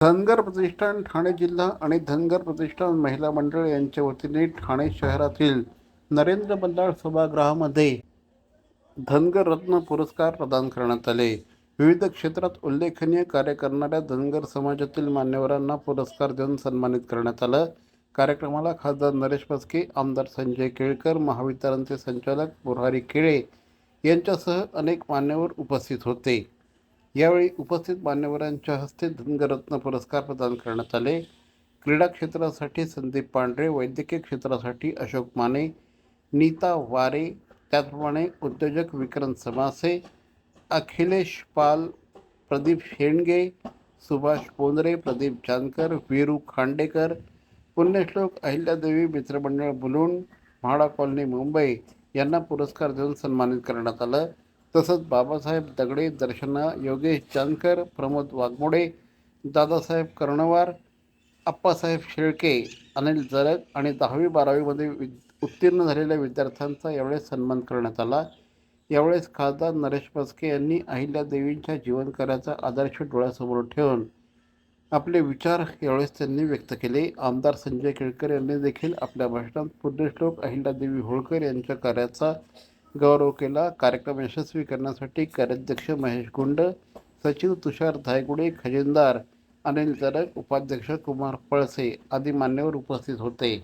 धनगर प्रतिष्ठान ठाणे जिल्हा आणि धनगर प्रतिष्ठान महिला मंडळ यांच्या वतीने ठाणे शहरातील नरेंद्र बल्लाळ सभागृहामध्ये धनगर रत्न पुरस्कार प्रदान करण्यात आले. विविध क्षेत्रात उल्लेखनीय कार्य करणाऱ्या धनगर समाजातील मान्यवरांना पुरस्कार देऊन सन्मानित करण्यात आलं. कार्यक्रमाला खासदार नरेश पस्के आमदार संजय केळकर महावितरणचे संचालक बुरहारी केळे यांच्यासह अनेक मान्यवर उपस्थित होते. यावेळी उपस्थित मान्यवरांच्या हस्ते धनगरत्न पुरस्कार प्रदान करण्यात आले. क्रीडा क्षेत्रासाठी संदीप पांढरे वैद्यकीय क्षेत्रासाठी अशोक माने नीता वारे त्याचप्रमाणे उद्योजक विक्रम समासे अखिलेश पाल प्रदीप शेंडगे सुभाष पोंद्रे प्रदीप जानकर वीरू खांडेकर पुण्यश्लोक अहिल्यादेवी मित्रमंडळ बुलून म्हाडा कॉलनी मुंबई यांना पुरस्कार देऊन सन्मानित करण्यात आलं. तसंच बाबासाहेब दगडे दर्शना योगेश जानकर प्रमोद वाघमोडे दादासाहेब कर्णवार आप्पासाहेब शेळके अनिल जरग आणि दहावी बारावीमध्ये वि उत्तीर्ण झालेल्या विद्यार्थ्यांचा यावेळेस सन्मान करण्यात आला. यावेळेस खासदार नरेश मस्के यांनी अहिल्यादेवींच्या जीवनकार्याचा आदर्श डोळ्यासमोर ठेवून आपले विचार यावेळेस त्यांनी व्यक्त केले. आमदार संजय केळकर यांनी देखील आपल्या भाषणात पुण्यश्लोक अहिल्यादेवी होळकर यांच्या कार्याचा गौरव केला. कार्यक्रम यशस्वी करण्यासाठी कार्याध्यक्ष महेश गुंड सचिव तुषार धायगुडे खजिनदार अनिल तरक उपाध्यक्ष कुमार पळसे आदी मान्यवर उपस्थित होते.